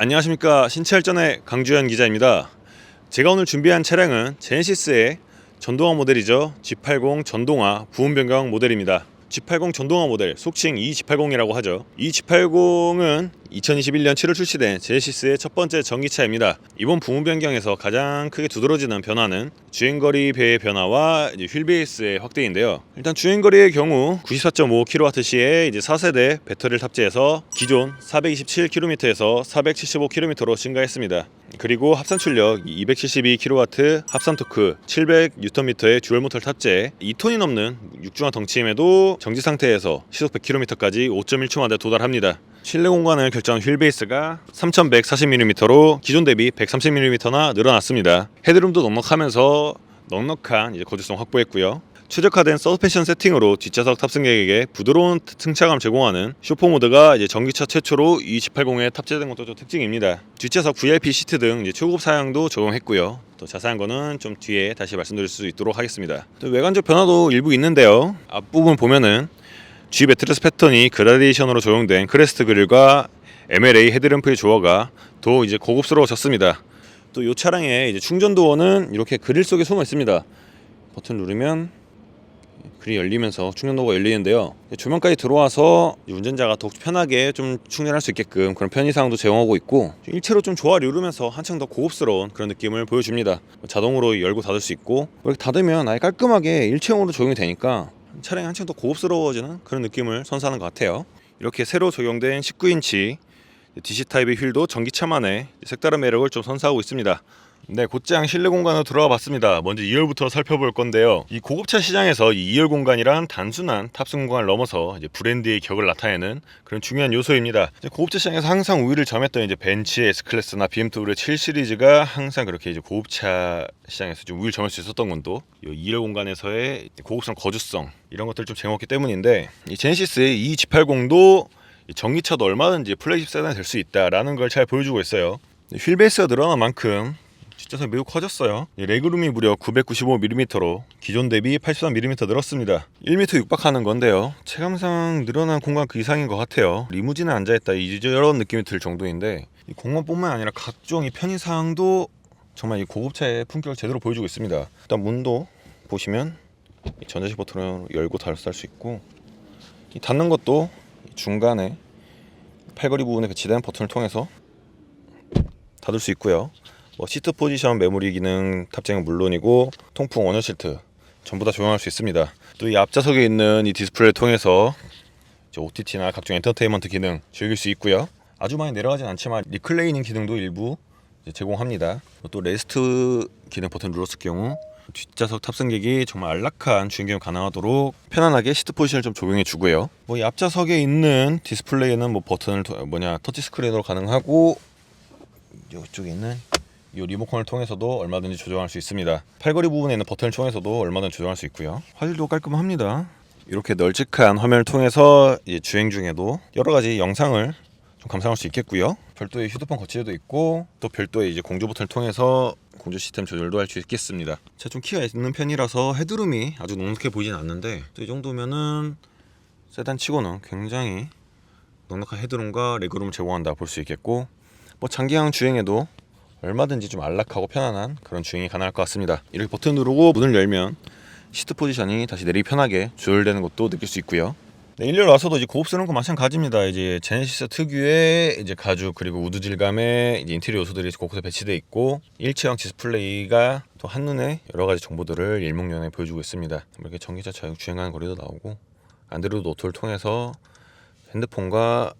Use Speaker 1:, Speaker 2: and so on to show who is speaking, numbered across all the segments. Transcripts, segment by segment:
Speaker 1: 안녕하십니까 신체열전의 강주현 기자입니다. 제가 오늘 준비한 차량은 제네시스의 전동화 모델이죠. G80 전동화 부분 변경 모델입니다. G80 전동화 모델 속칭 E G80이라고 하죠. 이 G80은 2021년 7월 출시된 제네시스의 첫 번째 전기차입니다. 이번 부분 변경에서 가장 크게 두드러지는 변화는 주행거리 배의 변화와 이제 휠 베이스의 확대인데요. 일단 주행거리의 경우 94.5kWh의 이제 4세대 배터리를 탑재해서 기존 427km에서 475km로 증가했습니다. 그리고 합산 출력 272kW, 합산 토크 700Nm의 듀얼 모터를 탑재, 2톤이 넘는 육중한 덩치임에도 정지 상태에서 시속 100km까지 5.1초 만에 도달합니다. 실내 공간을 결정한 휠 베이스가 3140mm로 기존 대비 130mm나 늘어났습니다. 헤드룸도 넉넉하면서 넉넉한 이제 거주성 확보했고요. 최적화된 서스펜션 세팅으로 뒷좌석 탑승객에게 부드러운 승차감을 제공하는 쇼포 모드가 이제 전기차 최초로 이 G80에 탑재된 것도 좀 특징입니다. 뒷좌석 VIP 시트 등 이제 초급 사양도 적용했고요. 또 자세한 거는 좀 뒤에 다시 말씀드릴 수 있도록 하겠습니다. 또 외관적 변화도 일부 있는데요. 앞부분 보면은 G 매트리스 패턴이 그라데이션으로 조형된 크레스트 그릴과 MLA 헤드램프의 조화가 더 이제 고급스러워졌습니다. 또 이 차량의 이제 충전 도어는 이렇게 그릴 속에 숨어 있습니다. 버튼 누르면 그리 열리면서 충전도가 열리는데요. 조명까지 들어와서 운전자가 더욱 편하게 좀 충전할 수 있게끔 그런 편의사항도 제공하고 있고 일체로 좀 조화를 이루면서 한층 더 고급스러운 그런 느낌을 보여줍니다. 자동으로 열고 닫을 수 있고 이렇게 닫으면 아예 깔끔하게 일체형으로 적용이 되니까 차량이 한층 더 고급스러워지는 그런 느낌을 선사하는 것 같아요. 이렇게 새로 적용된 19인치 DC 타입의 휠도 전기차만의 색다른 매력을 좀 선사하고 있습니다. 네, 곧장 실내 공간으로 들어가 봤습니다. 먼저 2열부터 살펴볼 건데요. 이 고급차 시장에서 이 2열 공간이란 단순한 탑승 공간을 넘어서 이제 브랜드의 격을 나타내는 그런 중요한 요소입니다. 고급차 시장에서 항상 우위를 점했던 이제 벤츠의 S 클래스나 BMW 7 시리즈가 항상 그렇게 이제 고급차 시장에서 좀 우위를 점할 수 있었던 건도 이 2열 공간에서의 고급성 거주성 이런 것들 좀 제공했기 때문인데 이 제네시스의 이 G80도 전기차도 얼마든지 플래그십 세단이 될 수 있다라는 걸 잘 보여주고 있어요. 휠 베이스가 늘어난 만큼 뒷좌석이 매우 커졌어요. 이 레그룸이 무려 995mm로 기존 대비 83mm 늘었습니다. 1m 육박하는 건데요. 체감상 늘어난 공간 그 이상인 것 같아요. 리무진에 앉아있다 이런 느낌이 들 정도인데 이 공간뿐만 아니라 각종 이 편의사항도 정말 이 고급차의 품격을 제대로 보여주고 있습니다. 일단 문도 보시면 이 전자식 버튼으로 열고 닫을 수 있고 이 닫는 것도 중간에 팔걸이 부분에 배치된 버튼을 통해서 닫을 수 있고요. 뭐 시트 포지션 메모리 기능 탑재는 물론이고 통풍 원형 시트 전부 다 적용할 수 있습니다. 또 이 앞좌석에 있는 이 디스플레이를 통해서 OTT나 각종 엔터테인먼트 기능 즐길 수 있고요. 아주 많이 내려가진 않지만 리클레이닝 기능도 일부 제공합니다. 또 레스트 기능 버튼 눌렀을 경우 뒷좌석 탑승객이 정말 안락한 주행 경험 가능하도록 편안하게 시트 포지션을 좀 적용해 주고요. 뭐 이 앞좌석에 있는 디스플레이는 뭐 버튼을 통- 뭐냐 터치 스크린으로 가능하고 이쪽에 있는 이 리모컨을 통해서도 얼마든지 조정할 수 있습니다. 팔걸이 부분에 있는 버튼을 통해서도 얼마든지 조정할 수 있고요. 화질도 깔끔합니다. 이렇게 널찍한 화면을 통해서 주행 중에도 여러 가지 영상을 좀 감상할 수 있겠고요. 별도의 휴대폰 거치대도 있고 또 별도의 이제 공조 버튼을 통해서 공조 시스템 조절도 할 수 있겠습니다. 제가 좀 키가 있는 편이라서 헤드룸이 아주 넉넉해 보이진 않는데 또이 정도면은 세단 치고는 굉장히 넉넉한 헤드룸과 레그룸을 제공한다 볼 수 있겠고 뭐 장기항 주행에도 얼마든지 좀 안락하고 편안한 그런 주행이 가능할 것 같습니다. 이렇게 버튼 누르고 문을 열면 시트 포지션이 다시 내리기 편하게 조절되는 것도 느낄 수 있고요. 네, 일렬 와서도 이제 고급스러운 거 마찬가지입니다. 이제 제네시스 특유의 이제 가죽 그리고 우드 질감의 인테리어 요소들이 곳곳에 배치돼 있고 일체형 디스플레이가 또 한눈에 여러 가지 정보들을 일목요연하게 보여주고 있습니다. 이렇게 전기차 자- 주행하는 거리도 나오고 안드로이드 오토를 통해서 핸드폰과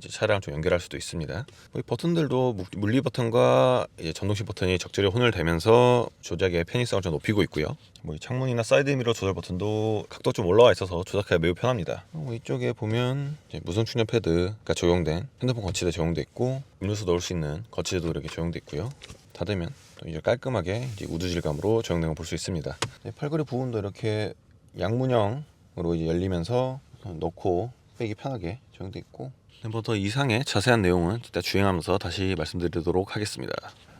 Speaker 1: 차량을 좀 연결할 수도 있습니다. 뭐이 버튼들도 무- 물리 버튼과 전동식 버튼이 적절히 혼혈되면서 조작의 편의성을 좀 높이고 있고요. 뭐이 창문이나 사이드 미러 조절 버튼도 각도 좀 올라와 있어서 조작하기 매우 편합니다. 이쪽에 보면 무선 충전 패드가 적용된 핸드폰 거치대 적용돼 있고 음료수 넣을 수 있는 거치대도 이렇게 적용돼 있고요. 닫으면 또 이제 깔끔하게 이제 우드 질감으로 적용된 걸 볼 수 있습니다. 네, 팔걸이 부분도 이렇게 양문형으로 이제 열리면서 넣고 빼기 편하게 적용돼 있고 뭐더 이상의 자세한 내용은 이따 주행하면서 다시 말씀드리도록 하겠습니다.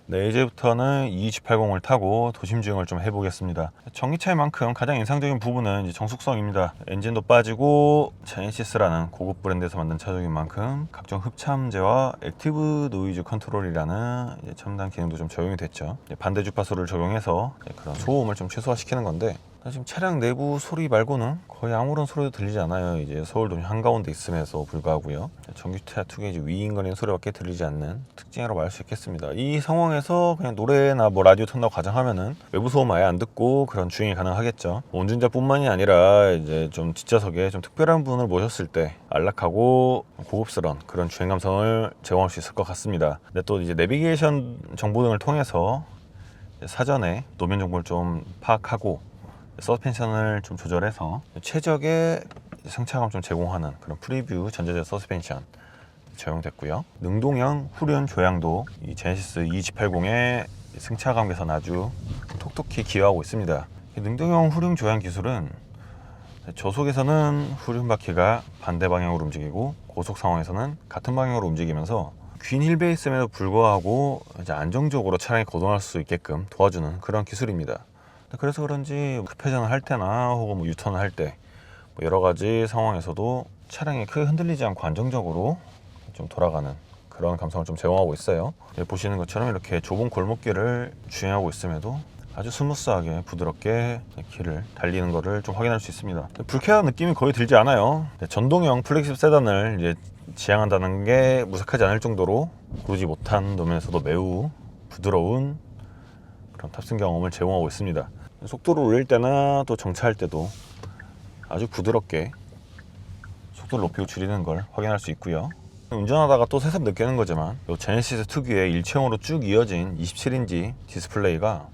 Speaker 1: 네, 이제부터는 2G80을 타고 도심 주행을 좀 해보겠습니다. 전기차만큼 가장 인상적인 부분은 이제 정숙성입니다. 엔진도 빠지고 제네시스라는 고급 브랜드에서 만든 차종인 만큼 각종 흡참제와 액티브 노이즈 컨트롤이라는 이제 첨단 기능도 좀 적용이 됐죠. 반대 주파수를 적용해서 그런 소음을 좀 최소화시키는 건데 지금 차량 내부 소리 말고는 거의 아무런 소리도 들리지 않아요. 이제 서울도 한가운데 있음에도 불구하고요. 전기차 이제 위인거리는 소리밖에 들리지 않는 특징이라고 말 수 있겠습니다. 이 상황에서 그냥 노래나 뭐 라디오 튼다고 가정하면은 외부 소음 아예 안 듣고 그런 주행이 가능하겠죠. 뭐 운전자뿐만이 아니라 이제 좀 뒷좌석에 좀 특별한 분을 모셨을 때 안락하고 고급스러운 그런 주행 감성을 제공할 수 있을 것 같습니다. 근데 또 이제 내비게이션 정보 등을 통해서 사전에 노면 정보를 좀 파악하고 서스펜션을 좀 조절해서 최적의 승차감 좀 제공하는 그런 프리뷰 전자제 서스펜션 적용됐고요. 능동형 후륜 조향도 이 제네시스 E280의 승차감 개선 아주 톡톡히 기여하고 있습니다. 이 능동형 후륜 조향 기술은 저속에서는 후륜 바퀴가 반대 방향으로 움직이고 고속 상황에서는 같은 방향으로 움직이면서 긴 힐베이스임에도 불구하고 안정적으로 차량이 거동할 수 있게끔 도와주는 그런 기술입니다. 그래서 그런지 급회전을 할 때나 혹은 뭐 유턴을 할때뭐 여러 가지 상황에서도 차량이 크게 흔들리지 않고 안정적으로 좀 돌아가는 그런 감성을 좀 제공하고 있어요. 여기 보시는 것처럼 이렇게 좁은 골목길을 주행하고 있음에도 아주 스무스하게 부드럽게 길을 달리는 것을 좀 확인할 수 있습니다. 불쾌한 느낌이 거의 들지 않아요. 네, 전동형 플렉십 세단을 이제 지향한다는 게 무색하지 않을 정도로 고르지 못한 노면에서도 매우 부드러운 그런 탑승 경험을 제공하고 있습니다. 속도를 올릴 때나 또 정차할 때도 아주 부드럽게 속도를 높이고 줄이는 걸 확인할 수 있고요. 운전하다가 또 새삼 느끼는 거지만 이 제네시스 특유의 일체형으로 쭉 이어진 27인치 디스플레이가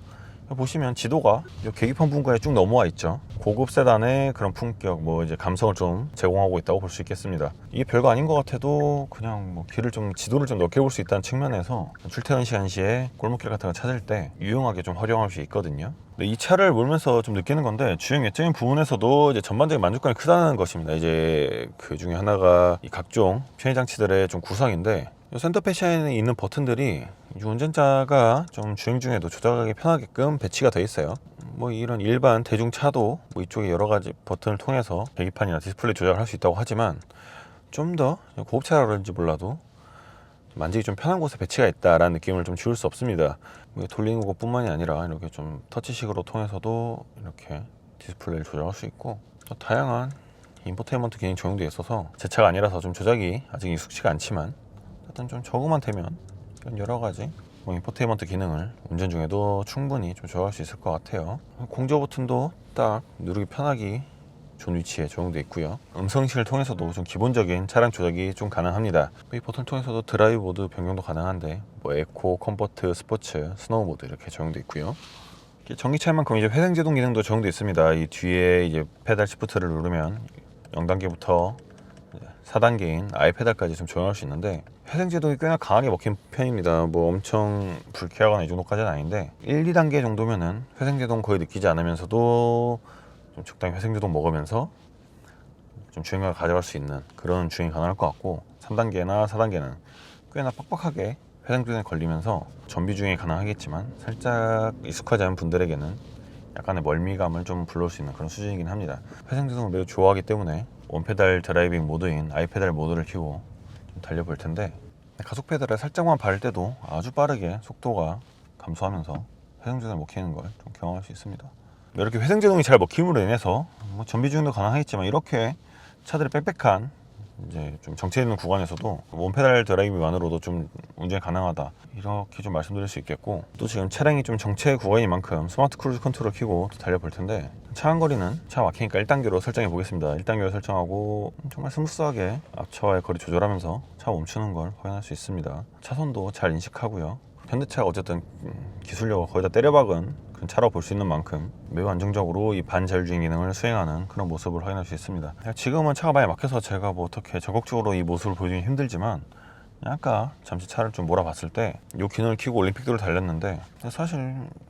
Speaker 1: 보시면 지도가 이 계기판 부분까지 쭉 넘어와 있죠. 고급 세단의 그런 품격, 뭐 이제 감성을 좀 제공하고 있다고 볼 수 있겠습니다. 이게 별거 아닌 것 같아도 그냥 뭐 길을 좀 지도를 좀 넓게 볼 수 있다는 측면에서 출퇴근 시간 시에 골목길 같은 거 찾을 때 유용하게 좀 활용할 수 있거든요. 이 차를 몰면서 좀 느끼는 건데 주행 외적인 부분에서도 이제 전반적인 만족감이 크다는 것입니다. 이제 그 중에 하나가 이 각종 편의 장치들의 좀 구성인데 이 센터 패시아에 있는 버튼들이 이 운전자가 좀 주행 중에도 조작하기 편하게끔 배치가 되어 있어요. 뭐 이런 일반 대중차도 뭐 이쪽에 여러 가지 버튼을 통해서 계기판이나 디스플레이 조작을 할 수 있다고 하지만 좀 더 고급차라 그런지 몰라도 만지기 좀 편한 곳에 배치가 있다라는 느낌을 좀 지울 수 없습니다. 뭐 돌리는 것뿐만이 아니라 이렇게 좀 터치식으로 통해서도 이렇게 디스플레이를 조작할 수 있고 또 다양한 인포테인먼트 기능이 적용되어 있어서 제 차가 아니라서 좀 조작이 아직 익숙치가 않지만 일단 좀 적응만 되면 여러 가지 뭐 인포테인먼트 기능을 운전 중에도 충분히 좀 조절할 수 있을 것 같아요. 공조 버튼도 딱 누르기 편하기 좋은 위치에 적용되어 있고요. 음성식을 통해서도 좀 기본적인 차량 조작이 좀 가능합니다. 이 버튼을 통해서도 드라이브 모드 변경도 가능한데 뭐 에코, 컴포트, 스포츠, 스노우 모드 이렇게 적용되어 있고요. 전기차만큼 이제 회생 제동 기능도 적용되어 있습니다. 이 뒤에 이제 페달 시프트를 누르면 0단계부터 4단계인 아이 페달까지 좀 조정할 수 있는데 회생 제동이 꽤나 강하게 먹힌 편입니다. 뭐 엄청 불쾌하거나 이 정도까지는 아닌데 1, 2단계 정도면은 회생 제동 거의 느끼지 않으면서도 좀 적당히 회생 제동 먹으면서 좀 주행을 가져갈 수 있는 그런 주행이 가능할 것 같고 3단계나 4단계는 꽤나 빡빡하게 회생 제동에 걸리면서 전비 주행이 가능하겠지만 살짝 익숙하지 않은 분들에게는 약간의 멀미감을 좀 불러올 수 있는 그런 수준이긴 합니다. 회생 제동을 매우 좋아하기 때문에 원페달 드라이빙 모드인 아이페달 모드를 켜고 좀 달려볼 텐데 가속 페달에 살짝만 밟을 때도 아주 빠르게 속도가 감소하면서 회생제동을 먹히는 걸 좀 경험할 수 있습니다. 이렇게 회생제동이 잘 먹힘으로 인해서 뭐 전비 주행도 가능하겠지만 이렇게 차들이 빽빽한 이제 좀 정체 있는 구간에서도 원페달 드라이빙만으로도 좀 운전이 가능하다. 이렇게 좀 말씀드릴 수 있겠고 또 지금 차량이 좀 정체 구간인 만큼 스마트 크루즈 컨트롤 또 달려볼 텐데 차 한거리는 차 막히니까 1단계로 설정해 보겠습니다. 1단계로 설정하고 정말 스무스하게 앞차와의 거리 조절하면서 차 멈추는 걸 확인할 수 있습니다. 차선도 잘 인식하고요. 현대차가 어쨌든 음, 기술력을 거의 다 때려박은 차라고 볼수 있는 만큼 매우 안정적으로 이 반자율주행 기능을 수행하는 그런 모습을 확인할 수 있습니다. 지금은 차가 많이 막혀서 제가 뭐 어떻게 적극적으로 이 모습을 보여주기 힘들지만 아까 잠시 차를 좀 몰아봤을 때 이 기능을 켜고 올림픽도를 달렸는데 사실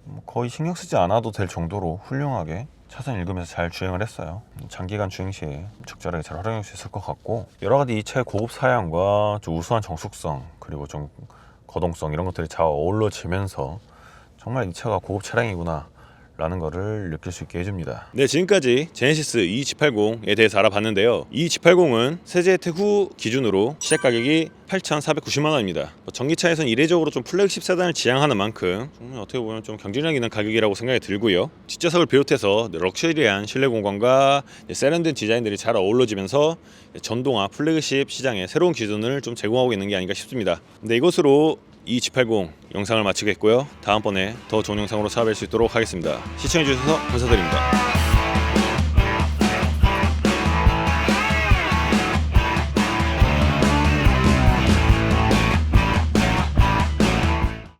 Speaker 1: 뭐 거의 신경 쓰지 않아도 될 정도로 훌륭하게 차선 읽으면서 잘 주행을 했어요. 장기간 주행 시에 적절하게 잘 활용할 수 있을 것 같고 여러 가지 이 차의 고급 사양과 좀 우수한 정숙성 그리고 좀 거동성 이런 것들이 잘 어우러지면서 정말 이 차가 고급 차량이구나 라는 거를 느낄 수 있게 해줍니다. 네, 지금까지 제네시스 E280에 대해서 알아봤는데요. 이 G80은 세제 혜택 후 기준으로 시작 가격이 8,490만 원입니다. 뭐 전기차에선 이례적으로 좀 플래그십 세단을 지향하는 만큼 좀 어떻게 보면 좀 경쟁력 있는 가격이라고 생각이 들고요. 뒷좌석을 비롯해서 럭셔리한 실내 공간과 세련된 디자인들이 잘 어우러지면서 전동화 플래그십 시장에 새로운 기준을 좀 제공하고 있는 게 아닌가 싶습니다. 근데 이것으로 이 G80 영상을 마치겠고요. 다음번에 더 좋은 영상으로 찾아뵐 수 있도록 하겠습니다. 시청해주셔서 감사드립니다.